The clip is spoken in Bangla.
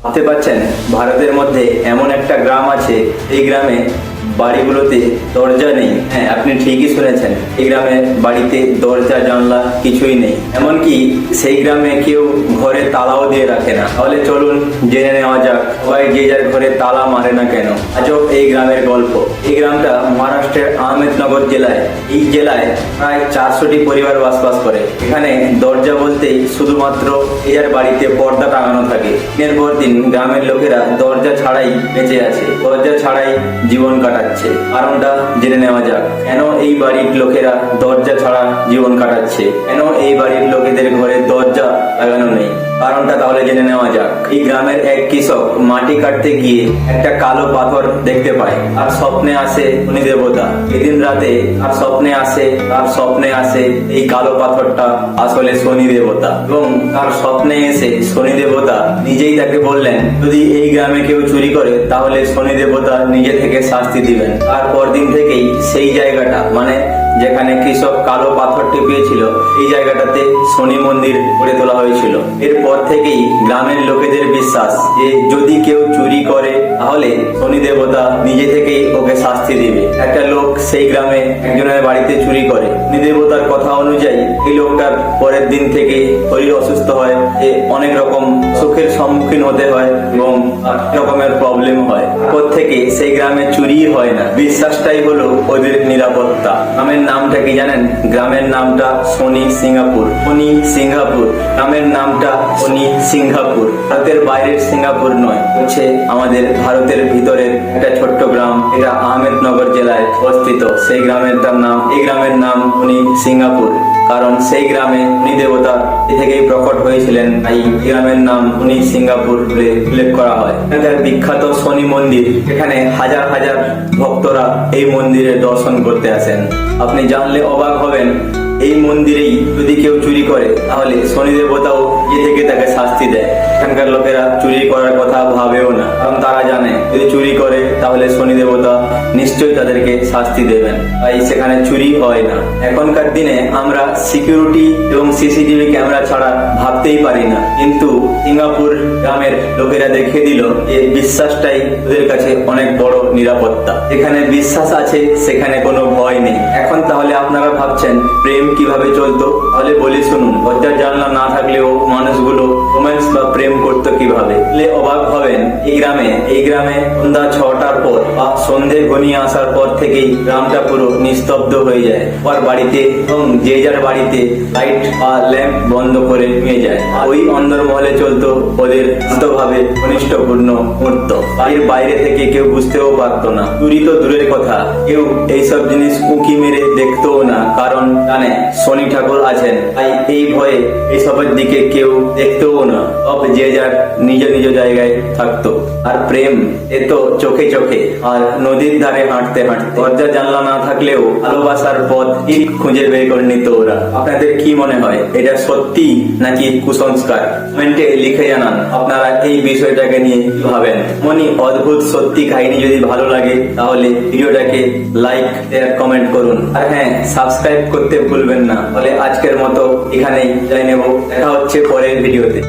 ভাবতে পারছেন? ভারতের মধ্যে এমন একটা গ্রাম আছে এই গ্রামে বাড়িগুলোতে দরজা নেই। হ্যাঁ আপনি ঠিকই শুনেছেন, এই গ্রামে বাড়িতে দরজা, জানলা কিছুই নেই। এমনকি সেই গ্রামে কেউ ঘরে তালাও দিয়ে রাখে না। তাহলে চলুন জেনে নেওয়া যাক, সবাই যে যার ঘরে তালা মারে না কেন। আজও এই গ্রামের গল্প। এই গ্রামটা মহারাষ্ট্রের আহমেদনগর জেলায়। এই জেলায় প্রায় চারশোটি পরিবার বাসবাস করে। এখানে দরজা বলতেই শুধুমাত্র এর বাড়িতে পর্দা টাঙানো থাকে। দিনের পর দিন গ্রামের লোকেরা দরজা ছাড়াই বেঁচে আছে। দরজা ছাড়াই জীবন কাটাচ্ছে। কারণটা জেনে নেওয়া যাক। কেন এই বাড়ির লোকেরা দরজা ছাড়া জীবন কাটাচ্ছে? কেন এই বাড়ির লোকেদের ঘরে দরজা লাগানো নেই? কারণটা তাহলে জেনে নেওয়া যাক। এই গ্রামের এক কৃষক মাটি কাটতে গিয়ে একটা কালো পাথর দেখতে পায়। আর স্বপ্নে আসে উনি দেবতা এদিন রাতে আর স্বপ্নে আসে, তার স্বপ্নে আসে এই কালো পাথরটা আসলে শনি দেবতা এবং তার স্বপ্নে এসে শনি দেবতা নিজেই তাকে বললেন, যদি এই গ্রামে কেউ চুরি করে, তাহলে শনি দেবতা নিজে থেকে শাস্তি দিবেন। তারপর দিন থেকেই সেই জায়গাটা মানে যেখানে কৃষক কালো পাথরটি পেয়েছিল এই জায়গাটাতে শনি মন্দির গড়ে তোলা হয়েছিল। এরপর থেকেই গ্রামের লোকেদের বিশ্বাস যে যদি কেউ চুরি করে, তাহলে শনি দেবতা নিজে থেকেই ওকে শাস্তি দিবে। একটা লোক সেই গ্রামে একজনের বাড়িতে চুরি করে। শনি দেবতার কথা অনুযায়ী এই লোকটার পরের দিন থেকে শরীর অসুস্থ হয় অনেক রকম সুখের সম্মুখীন হতে হয় এবং রকমের প্রবলেম হয়। থেকে সেই গ্রামে চুরি হয় না। বিশ্বাসটাই হলো ওদের নিরাপত্তা। গ্রামের নামটা কি জানেন? গ্রামের নামটা শনি সিঙ্গাপুর। শনি সিঙ্গাপুর। গ্রামের নামটা শনি সিঙ্গাপুর। ভারতের বাইরের সিঙ্গাপুর নয়, হচ্ছে আমাদের ভারতের ভিতরের একটা ছোট্ট গ্রাম। এটা আহমেদনগর জেলায় অবস্থিত। সেই গ্রামের তার নাম, এই গ্রামের নাম উনি সিঙ্গাপুর। কারণ সেই গ্রামে উনি দেবতা থেকেই প্রকট হয়েছিলেন। তাই গ্রামের নাম উনি সিঙ্গাপুর বলে উল্লেখ করা হয়। এখানকার বিখ্যাত শনি মন্দির, এখানে হাজার হাজার ভক্তরা এই মন্দিরে দর্শন করতে আসেন। আপনি জানলে অবাক হবেন এই মন্দিরেই যদি কেউ চুরি করে, তাহলে শনি দেবতাও এ থেকে তাকে শাস্তি দেয়। এখানকার লোকেরা চুরি করার কথা ভাবেও না, কারণ তারা জানে, যদি চুরি করে, তাহলে শনি দেবতা নিশ্চয়ই তাদেরকে শাস্তি দেবেন। তাই সেখানে চুরি হয় না। এখনকার দিনে আমরা সিকিউরিটি এবং সিসিটিভি ক্যামেরা ছাড়া ভাবতেই পারি না। কিন্তু সিঙ্গাপুর গ্রামের লোকেরা দেখে দিল যে বিশ্বাসটাই ওদের কাছে অনেক বড় নিরাপত্তা। যেখানে বিশ্বাস আছে, সেখানে কোনো ভয় নেই। এখন তাহলে আপনারা ভাবছেন, প্রেম কীভাবে চলতো? তাহলে বলি শুনুন দরজার জানলা না থাকলেও মানুষগুলো রোম্যান্স বা প্রেম কীভাবে তাহলে অবাক হবেন, এই গ্রামে এই গ্রামে সন্ধ্যা ছটার পর বা সন্ধে ঘনিয়ে আসার পর থেকেই গ্রামটা পুরো নিস্তব্ধ হয়ে যায়। আর বাড়িতে এবং যে যার বাড়িতে লাইট বা ল্যাম্প বন্ধ করে নিয়ে যায়। ওই অন্দরমহলে চলতো ওদের ভাবে ঘনিষ্ঠপূর্ণ মুহূর্ত। বাড়ির বাইরে থেকে কেউ বুঝতেও পারতো না। চুরি তো দূরের কথা। কেউ এইসব জিনিস উঁকি মেরে দেখতো না, কারণ জানে, শনি ঠাকুর আছেন। তাই এই ভয়ে এইসবের দিকে কেউ দেখতেও না। সব যে যার নিজ নিজ জায়গায় থাকতো। আর প্রেম, এ তো চোখে চোখে, আর নদীর ধারে হাঁটতে হাঁটতে। দরজা, জানলা না থাকলেও ভালোবাসার পথ ঠিক খুঁজে বের করে নিত ওরা। আপনাদের কি মনে হয়, এটা সত্যি নাকি কুসংস্কার? কমেন্টে লিখে জানান, আপনারা এই বিষয়টাকে নিয়ে ভাবেন? মনি, অদ্ভুত সত্যি কাহিনী যদি ভালো লাগে, তাহলে ভিডিওটাকে লাইক, শেয়ার, কমেন্ট করুন। আর হ্যাঁ সাবস্ক্রাইব করতে ভুলবেন না তাহলে আজকের মতো এখানেই যাই নেব। দেখা হচ্ছে পরের ভিডিওতে।